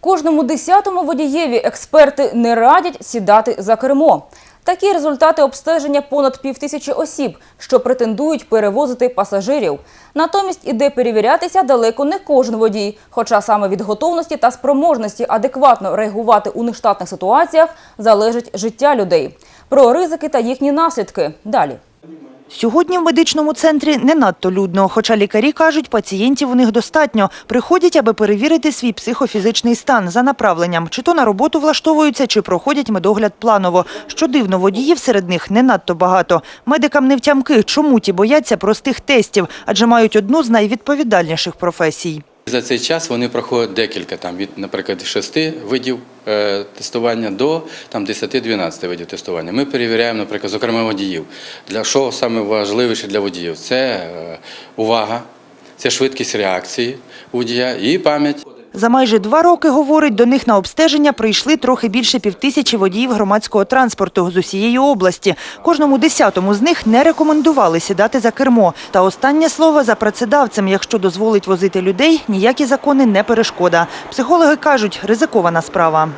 Кожному десятому водієві експерти не радять сідати за кермо. Такі результати обстеження понад півтисячі осіб, що претендують перевозити пасажирів. Натомість іде перевірятися далеко не кожен водій, хоча саме від готовності та спроможності адекватно реагувати у нештатних ситуаціях залежить життя людей. Про ризики та їхні наслідки далі. Сьогодні в медичному центрі не надто людно, хоча лікарі кажуть, пацієнтів у них достатньо. Приходять, аби перевірити свій психофізичний стан за направленням. Чи то на роботу влаштовуються, чи проходять медогляд планово. Що дивно, водіїв серед них не надто багато. Медикам не втямки, чому ті бояться простих тестів, адже мають одну з найвідповідальніших професій. За цей час вони проходять декілька, там, від, наприклад, 6 видів е, тестування до 10-12 видів тестування. Ми перевіряємо, наприклад, зокрема водіїв. Для що саме важливіше для водіїв? Це е, увага, це швидкість реакції водія і пам'ять. За майже два роки, говорить, до них на обстеження прийшли трохи більше півтисячі водіїв громадського транспорту з усієї області. Кожному десятому з них не рекомендували сідати за кермо. Та останнє слово за працедавцем, якщо дозволить возити людей, ніякі закони не перешкода. Психологи кажуть, ризикована справа.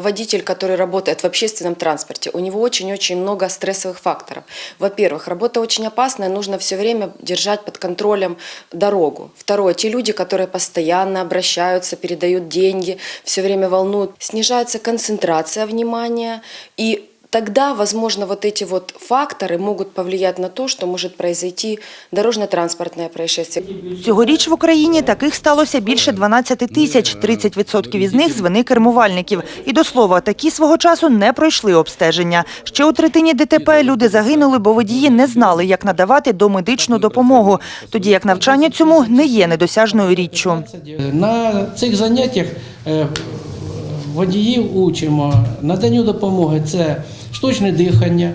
Водитель, который работает в общественном транспорте, у него очень-очень много стрессовых факторов. Во-первых, работа очень опасная, нужно все время держать под контролем дорогу. Второе, те люди, которые постоянно обращаются, передают деньги, все время волнуют, снижается концентрация внимания и Тогда, возможно, вот эти вот факторы могут повлиять на то, что может произойти дорожно-транспортное происшествие. Цьогоріч в Україні таких сталося більше 12 тисяч. 30% із них – з вини кермувальників. І до слова, такі свого часу не пройшли обстеження. Ще у третині ДТП люди загинули, бо водії не знали, як надавати домедичну допомогу. Тоді як навчання цьому не є недосяжною річчю. На цих заняттях е, водіїв учимо наданню допомоги це штучне дихання,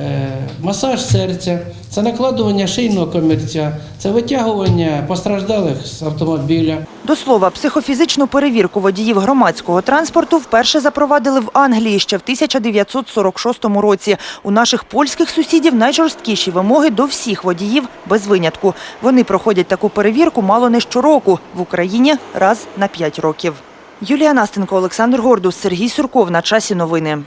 е, масаж серця, це накладування шийного комірця, це витягування постраждалих з автомобіля. До слова, психофізичну перевірку водіїв громадського транспорту вперше запровадили в Англії ще в 1946 році. У наших польських сусідів найжорсткіші вимоги до всіх водіїв без винятку. Вони проходять таку перевірку мало не щороку. В Україні – раз на п'ять років. Юлія Настенко, Олександр Гордус, Сергій Сурков. На часі новини.